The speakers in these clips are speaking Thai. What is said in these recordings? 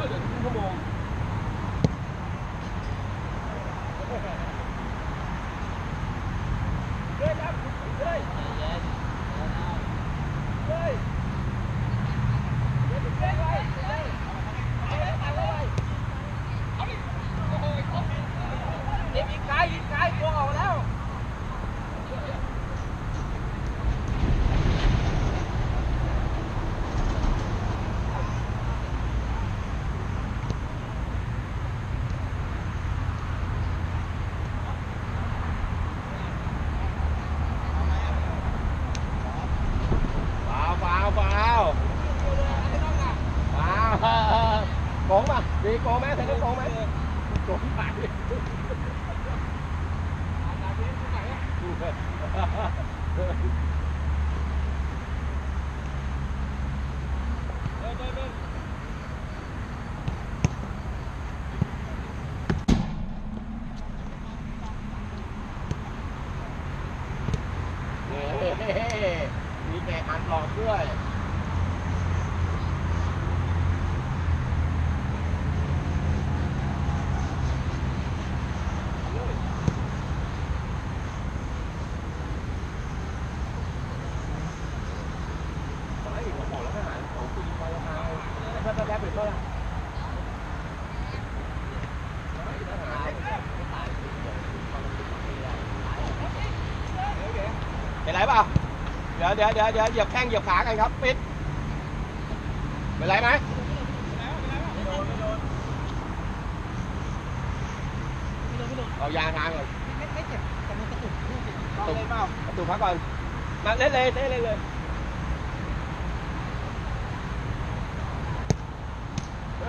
Come on. โกงป่ะดีโกงไหมเธอได้โกงไหมโกงไปมีแกอันหลอกด้วย ไม่ผมบอกแล้วทหารของคุณคอยเอา แล้วถ้าแป๊บๆหรือเปล่าเป็นไรเปล่าเดี๋ยวเดี๋ย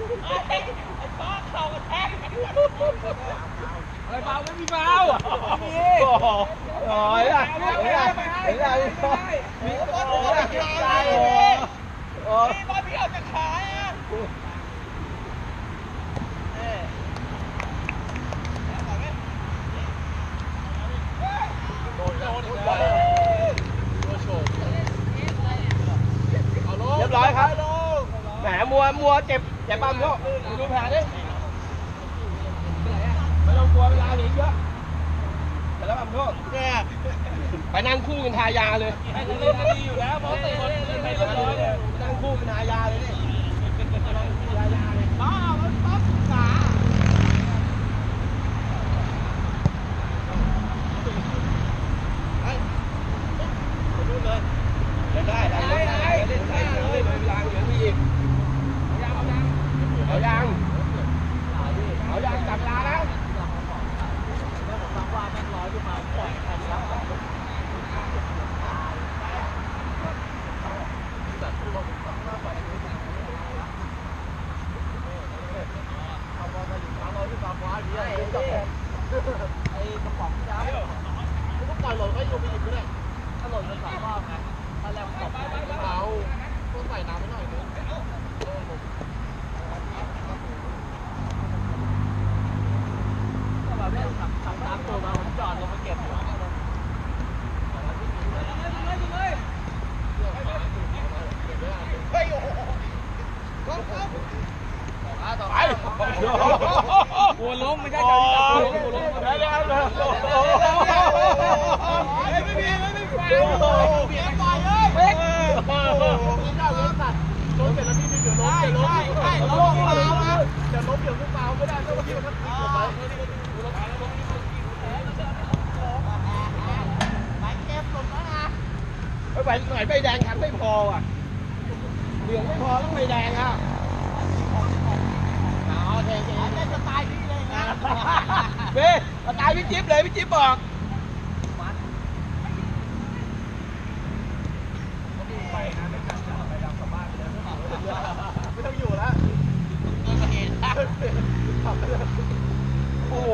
เดี๋ยวเดี๋ยวเหยียบแข้งเหยียบขากันครับปิดเป็นไรไหมเอายาทางก่อนไม่ไม่เจ็บแต่มันกระตุกลูกตุกประตูพักก่อนมาเล่นเลยเล่นเลยเลยเฮ้ยวางเลยเฮ้ยโอ้โหเฮ้ยเฮ้ยเฮ้ยเฮ้ยอะไรเบาไม่มีเบาโอ้โหโอ้ยอะเห็นไหมเห็นไหมมีก็ต้นหัวเก็บใจโอ้ย บอลพี่ออกจากขาอะ เรียบร้อยครับ แหมมัวมัว เจ็บเจ็บบ้างพวกดูแผลดิไม่ต้องกลัวเวลาหนีเยอะแต่แล้วบ้างพวกไปนั่งคู่กันทายาเลยให้เล่นดีอยู่แล้วเพราะตีบอลไม่เรียบร้อยเลยนั่งคู่กันทายาเลยนี่นั่งคู่ทายาเลยบ้าบขา เล่นได้ได้เล่นได้เล่นได้เลยเวลาเหลือพี่อีกเอายังเอายังจับเวลานะ แล้วผมฟังว่าแม่งร้อยขึ้นมาปล่อยใครรับ ไอ้กระป๋องจ้าไม่ต้องปล่อยหล่นก็โยนไปหยิบก็ได้ถ้าหล่นมันสามรอบไงถ้าแรงมันตกเอาต้องใส่น้ำไปหน่อยนึงเออผมก็แบบนี้ขับขับตามตัวมาผมจอดลงมาเก็บอยู่เฮ้ยโอ้โหครับครับ ไป หัวล้มไม่ใช่การจับหัวล้ม เดี๋ยวเดี๋ยวเดี๋ยว ไม่มีไม่มีฟาวเบียดปล่อยเลยเฮ้ยโอ้โหกินได้เลยสัตว์ล้มเสร็จแล้วพี่เดี๋ยวล้มเดี๋ยวล้มใช่ล้มฟาวนะ เดี๋ยวล้มเดี๋ยวล้มฟาวไม่ได้เพราะว่าพี่มันติดหัวไปไปเก็บหล่นแล้วนะไปไปหน่อยใบแดงคันไม่พออะเหลืองไม่พอต้องใบแดงอะเอาเทเทเล่นสไตล์พี่เลยนะเบ้มาตายพี่ จิ๊บเลยพี่จิ๊บบอก ไม่ต้องอยู่แล้ว โอ้โห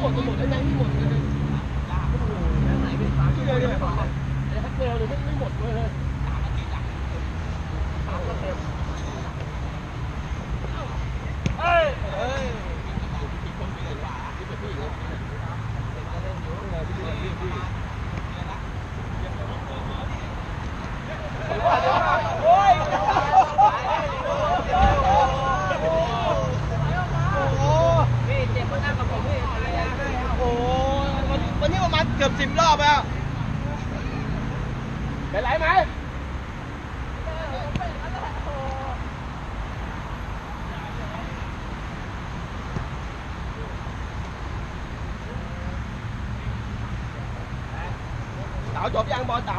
หมดหมดแล้วยังไม่หมดเลยโอ้โหไหนเป็นสามเดียวเนี่ยไอ้ฮัทเทลเนี่ยไม่ไม่หมดเลยสามนาทีจังสามนาที เฮ้ยเฮ้ย โอ้ยพี่เจ็บมานั่งกับผมพี่อะไรนะ โอ้ยวันวันนี้ประมาณเกือบสิบรอบแล้วเป็นไรไหมเต๋า จบยังบอลเต๋า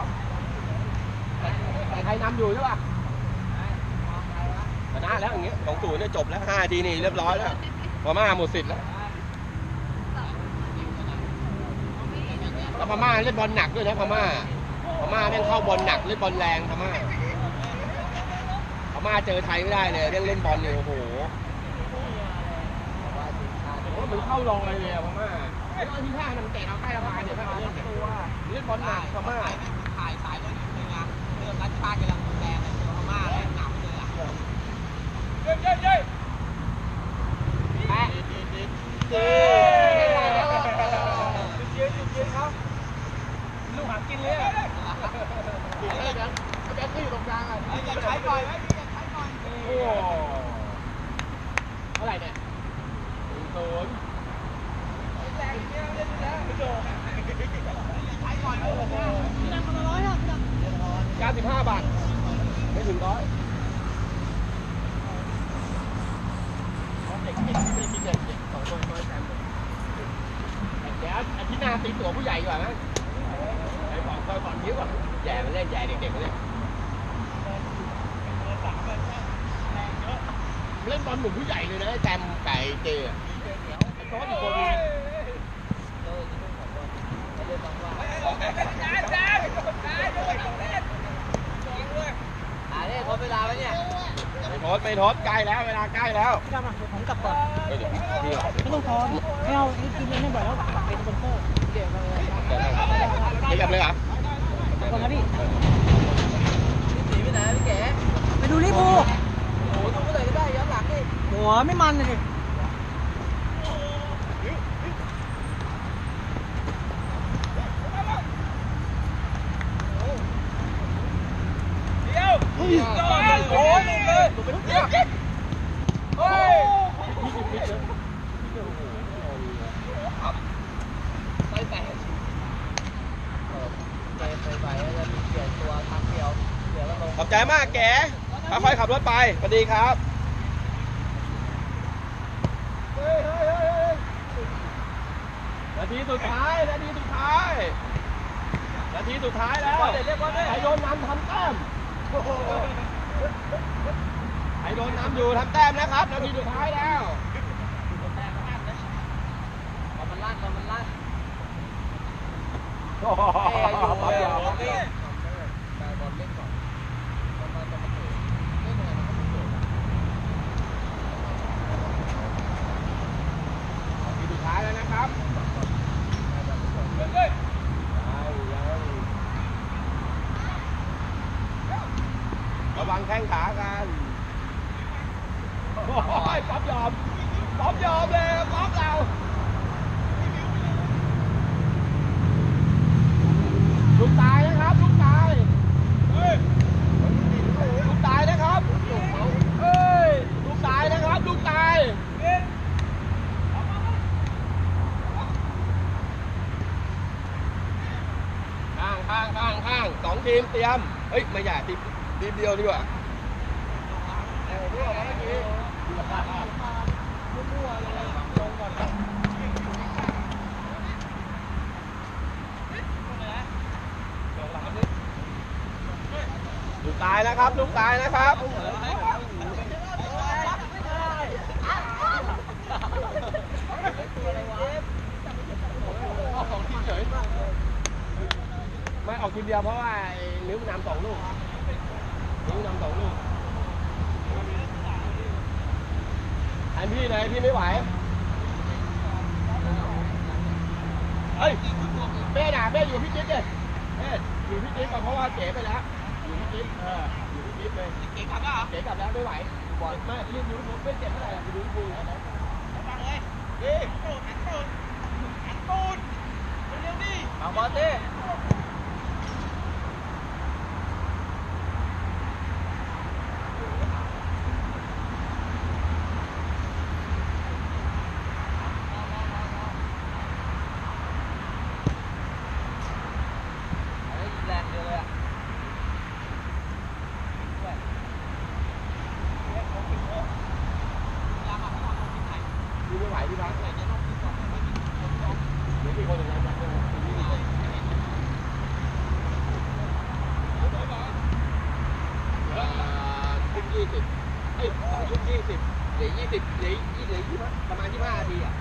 แต่ใครนำอยู่ใช่ป่ะชนะแล้วอย่างเงี้ยสองศูนเนี่ยจบแล้วห้าทีนี่เรียบร้อยแล้วพม่าหมดสิทธิ์แล้วแล้วพม่าเล่นบอลหนักด้วยนะพม่าพม่าแม่งเข้าบอลหนักเล่นบอลแรงพม่าพม่าเจอไทยไม่ได้เลยเล่นเล่นบอลเนี่ยโอ้โหโอ้โหมันเข้ารอยเลยพม่า ไอ้ตอนที่ท่ามันเตะเอาใต้สะพานเนี่ยพม่าเล่นเนี่ยเล่นบอลหนักพม่าถ่ายสายก็อยู่เลยนะเรื่องรัชชาติกำลังแรงเลยพม่าแรงหนาวเลยอะเย้เย้เย้แปะเจ๊ลูกหากินเลยอะไอ้แบงค์ไอ้แบงค์ก็อยู่ตรงกลางอะอย่าใช้ก่อนอย่าใช้ก่อนโอ้โหเท่าไหร่เนี่ยศูนย์ เก้าสิบห้าบาท ไม่ถึงร้อยเด็กเด็กไม่ได้คิดเด็กเด็กสองคนน้อยแซมเดี๋ยวอาทิตย์หน้าตีตัวผู้ใหญ่กว่าไหมไอ้บอกก็ก่อนยิ้วก่อนแย่มาเล่นแย่เด็กๆมาเล่นเล่นบอลหมือนผู้ใหญ่เลยนะไอ้แซมไก่เจอะไอ้โต๊ดอีกคนนึง หาเนี่ยคนเวลา ไว้เนี่ยไม่ทดไม่ทดใกล้แล้วเวลาใกล้แล้วพี่ดำอะเดี๋ยวผมกลับก่อนเฮ้ยเดี๋ยวพี่พี่ก่อนไม่ต้องทอนไม่เอานี่กินไม่บ่อยแล้วเป็นสปอนเซอร์เดี๋ยวมาเลยเดี๋ยวเดี๋ยวเดี๋ยวเลยเหรอขอบคุณครับพี่หนีไปไหนพี่แกไปดูลิปูโอ้โหดูเมื่อไหร่ก็ได้ย้อนหลังดิหัวไม่มันเลยดิ เดี๋ยวโอ้ยโอ้ยเลยเดี๋ยวเฮ้ย ไม่แตก ไปไปไปแล้วจะเปลี่ยนตัวทางเดียวเดี๋ยวเราลง ขอบ ใจมากแกค่อยๆขับรถไปสวัสดีครับนาทีสุดท้ายนาทีสุดท้ายนาทีสุดท้ายแล้วไอโดนน้ำทำแต้มไอโดนน้ำอยู่ทำแต้มนะครับนาทีสุดท้ายแล้วมันลั่นมันลั่นโอ้โห เอ้ยอยู่ ปั๊บ เลย เดียว บอลเล่น บอลเล่นก่อนประมาณจะมาเตะเล่นยังไงมันก็ไม่เกิดนาทีสุดท้ายแล้วนะครับระวังแข้งขากันโอ้ยป๊อปยอมป๊อปยอมเลยป๊อปเรา ลูกตายนะครับ ลูกตายลูกตายนะครับเฮ้ยลูกตายนะครับ ลูกตายข้างข้างข้างข้างสองทีมเตรียม เฮ้ยไม่ใหญ่ทีมทีมเดียวดีกว่าลูกตายนะครับลูกตายนะครับ ไม่ออกทีมเดียวเพราะว่าไอ้นิ้วมันนำสองลูกนิ้วนำสองลูกแทนพี่เลยพี่ไม่ไหวฮ้ยเป้ด่าเป้อยู่พี่จิ๊บดิเป้อยู่พี่จิ๊บก่อนเพราะว่าเก๋ไปแล้วอยู่พี่จิ๊บเอออยู่พี่จิ๊บเลยเก๋กลับแล้วเก๋กลับแล้วไม่ไหวบอลไม่รีบยูทูบไม่เจ็บเท่าไหร่ยูทูบมาบอลเยวพี่คนหนึ่งนะเอ่อชุดยี่สิบเอ้ยสองชุดยี่สิบเหลือยี่สิบเหลือยี่เหลือยี่สิบประมาณยี่สิบห้านาทีอ่ะ